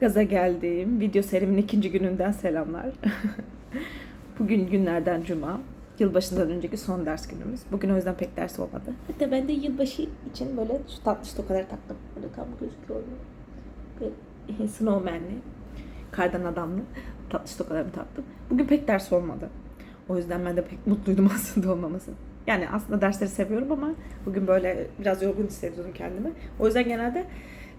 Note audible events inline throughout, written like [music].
Gaza geldiğim video serimin ikinci gününden selamlar. [laughs] Bugün günlerden cuma. Yılbaşından önceki son ders günümüz. Bugün o yüzden pek ders olmadı. Hatta ben de yılbaşı için böyle şu tatlış tokaları taktım. Böyle tam gözüküyor. Böyle [laughs] snowman'li, kardan adamlı tatlış tokalarımı taktım. Bugün pek ders olmadı. O yüzden ben de pek mutluydum [laughs] aslında olmaması. Yani aslında dersleri seviyorum ama bugün böyle biraz yorgun hissediyordum kendimi. O yüzden genelde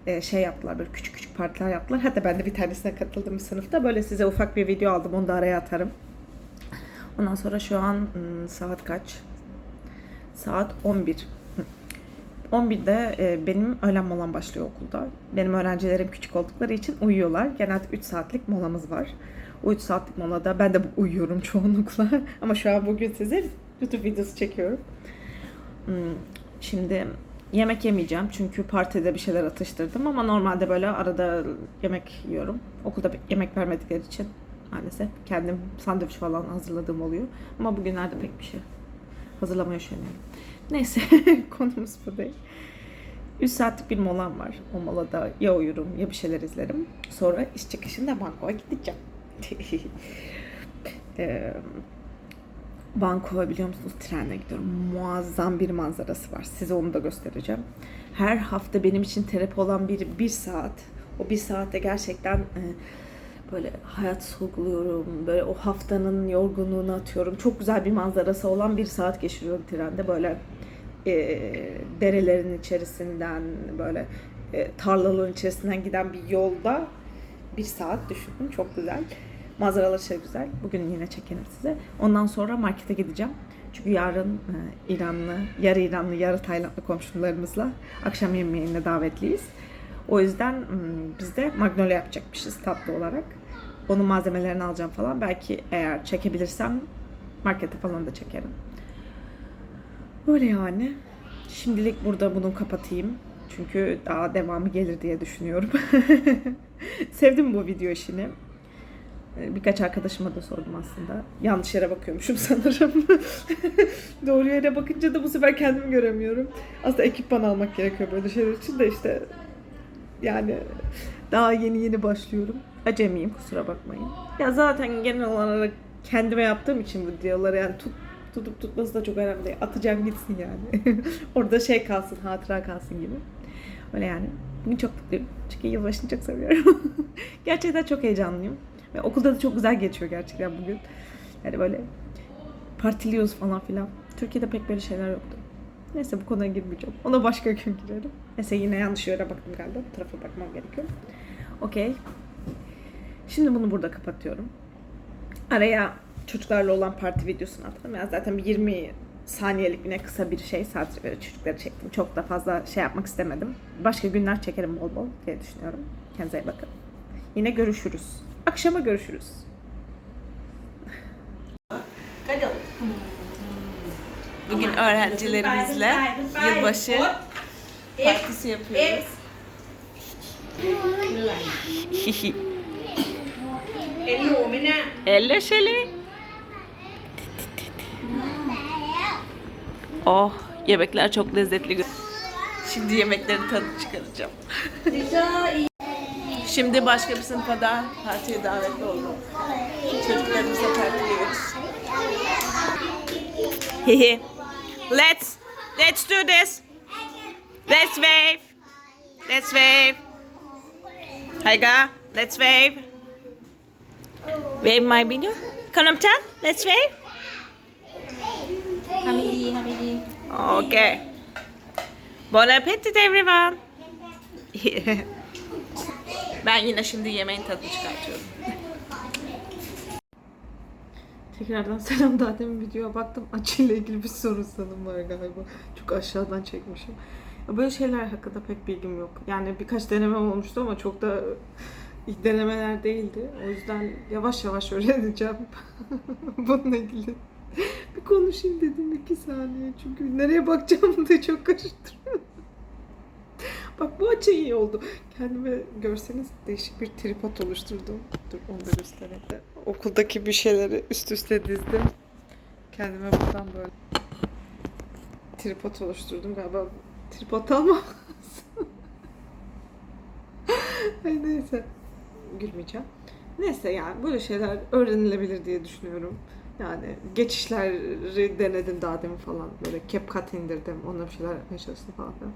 e, şey yaptılar böyle küçük küçük partiler yaptılar. Hatta ben de bir tanesine katıldım bir sınıfta. Böyle size ufak bir video aldım. Onu da araya atarım. Ondan sonra şu an ım, saat kaç? Saat 11. Hı. 11'de e, benim öğlen molam başlıyor okulda. Benim öğrencilerim küçük oldukları için uyuyorlar. Genelde 3 saatlik molamız var. O 3 saatlik molada ben de uyuyorum [laughs] çoğunlukla. Ama şu an bugün size YouTube videosu çekiyorum. Hmm, Şimdi yemek yemeyeceğim çünkü partide bir şeyler atıştırdım ama normalde böyle arada yemek yiyorum. Okulda yemek vermedikleri için maalesef kendim sandviç falan hazırladığım oluyor. Ama bugünlerde pek bir şey hazırlamaya üşeniyorum. Neyse [laughs] konumuz bu değil. 3 saatlik bir molam var. O molada ya uyurum ya bir şeyler izlerim. Sonra iş çıkışında bankoya gideceğim. [laughs] Eee Bangkok'a biliyor musunuz trenle gidiyorum. Muazzam bir manzarası var. Size onu da göstereceğim. Her hafta benim için terapi olan bir, bir saat. O bir saatte gerçekten e, böyle hayat sorguluyorum. Böyle o haftanın yorgunluğunu atıyorum. Çok güzel bir manzarası olan bir saat geçiriyorum trende. Böyle e, derelerin içerisinden böyle e, tarlaların içerisinden giden bir yolda bir saat düşünün. Çok güzel. Manzaraları şey güzel. Bugün yine çekerim size. Ondan sonra markete gideceğim. Çünkü yarın e, İranlı, yarı İranlı, yarı Taylandlı komşularımızla akşam yemeğine davetliyiz. O yüzden biz de magnolia yapacakmışız tatlı olarak. Onun malzemelerini alacağım falan. Belki eğer çekebilirsem markete falan da çekerim. Öyle yani. Şimdilik burada bunu kapatayım. Çünkü daha devamı gelir diye düşünüyorum. [laughs] Sevdim bu video işini. Ee, Birkaç arkadaşıma da sordum aslında. Yanlış yere bakıyormuşum [laughs] sanırım. [laughs] Doğru yere bakınca da bu sefer kendimi göremiyorum. Aslında ekipman almak gerekiyor böyle şeyler için de işte yani daha yeni yeni başlıyorum. Acemiyim kusura bakmayın. Ya zaten genel olarak kendime yaptığım için bu videoları yani tut, tutup tutması da çok önemli değil. Atacağım gitsin yani. [laughs] Orada şey kalsın, hatıra kalsın gibi. Öyle yani. Bugün çok mutluyum. Çünkü yılbaşını çok seviyorum. Gerçekten çok heyecanlıyım. Ve okulda da çok güzel geçiyor gerçekten bugün. Yani böyle partiliyoruz falan filan. Türkiye'de pek böyle şeyler yoktu. Neyse bu konuya girmeyeceğim. Ona başka gün girelim. Neyse yine yanlış yere baktım galiba. Bu tarafa bakmam gerekiyor. Okey. Şimdi bunu burada kapatıyorum. Araya çocuklarla olan parti videosunu atalım. Yani zaten bir 20 saniyelik yine kısa bir şey. Sadece çocukları çektim. Çok da fazla şey yapmak istemedim. Başka günler çekerim bol bol diye düşünüyorum. Kendinize iyi bakın. Yine görüşürüz. Akşama görüşürüz. Bugün öğrencilerimizle yılbaşı partisi yapıyoruz. Elle şeli. Oh, yemekler çok lezzetli. Şimdi yemeklerin tadını çıkaracağım. Şimdi başka bir sınıfa daha partiye davetli oldum. Çocuklarımızla partiye gidiyoruz. let's let's do this. Let's wave. Let's wave. Hayga, let's wave. Wave my video. Kanamtan, let's wave. Okay. Bon appetit everyone. [laughs] ben yine şimdi yemeğin tadını çıkartıyorum. Tekrardan selam daha demin videoya baktım. Açıyla ilgili bir sorun sanım var galiba. Çok aşağıdan çekmişim. Böyle şeyler hakkında pek bilgim yok. Yani birkaç denemem olmuştu ama çok da denemeler değildi. O yüzden yavaş yavaş öğreneceğim [laughs] bununla ilgili. bir konuşayım dedim iki saniye. Çünkü nereye bakacağımı da çok karıştırıyorum. Bak bu açı iyi oldu. Kendime görseniz değişik bir tripod oluşturdum. Dur onu da göstereyim. Okuldaki bir şeyleri üst üste dizdim. Kendime buradan böyle tripod oluşturdum. Galiba tripod almam. [laughs] Ay neyse. gülmeyeceğim. Neyse yani böyle şeyler öğrenilebilir diye düşünüyorum. Yani geçişleri denedim daha demin falan. Böyle CapCut indirdim. Onunla bir şeyler yapmaya çalıştım falan filan.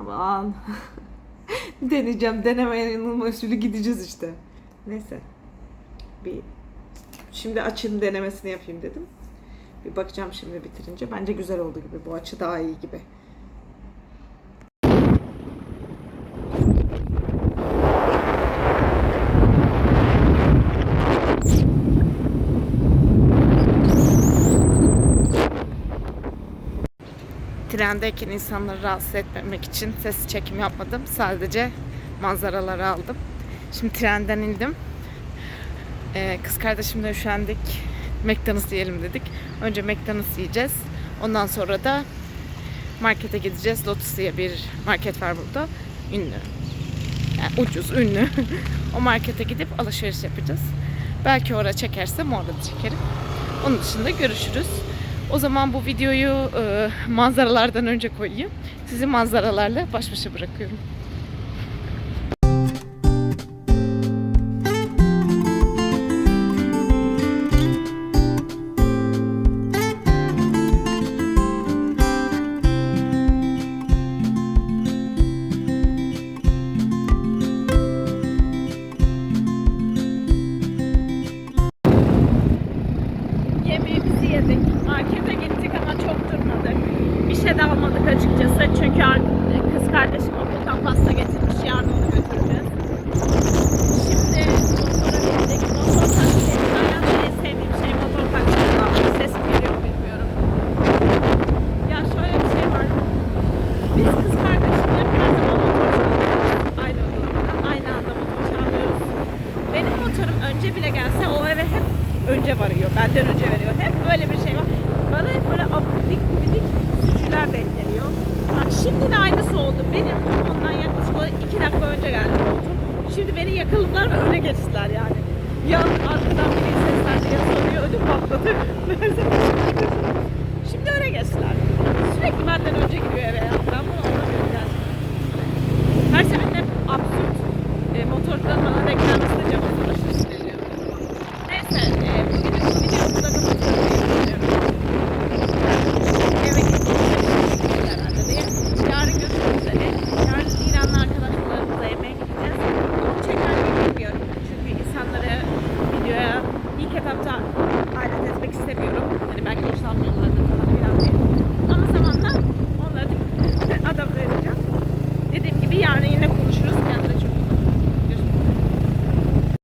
Aman. [laughs] Deneyeceğim. Denemeye yanılma usulü gideceğiz işte. Neyse. Bir şimdi açın denemesini yapayım dedim. Bir bakacağım şimdi bitirince. Bence güzel oldu gibi. Bu açı daha iyi gibi. Trendeyken insanları rahatsız etmemek için ses çekim yapmadım. Sadece manzaraları aldım. Şimdi trenden indim. Ee, kız kardeşimle üşendik. McDonald's yiyelim dedik. Önce McDonald's yiyeceğiz. Ondan sonra da markete gideceğiz. Lotus diye bir market var burada. Ünlü. Yani ucuz, ünlü. [laughs] o markete gidip alışveriş yapacağız. Belki orada çekersem orada da çekerim. Onun dışında görüşürüz. O zaman bu videoyu e, manzaralardan önce koyayım. Sizi manzaralarla baş başa bırakıyorum. Motorum önce bile gelse o eve hep önce varıyor. Benden önce veriyor. Hep böyle bir şey var. Bana hep böyle abidik gubidik sürücüler denk. Bak şimdi de aynısı oldu. Benim ondan yaklaşık iki dakika önce geldi motor. Şimdi beni yakaladılar ve öne geçtiler yani. Ya arkadan biri seslendi ya soruyor ödüm patladı. [laughs] Meğerse Şimdi öne geçtiler. Sürekli benden önce gidiyor eve ya. Ben bunu anlamıyorum gerçekten. Her seferinde ekranınızda cevap alırsınız.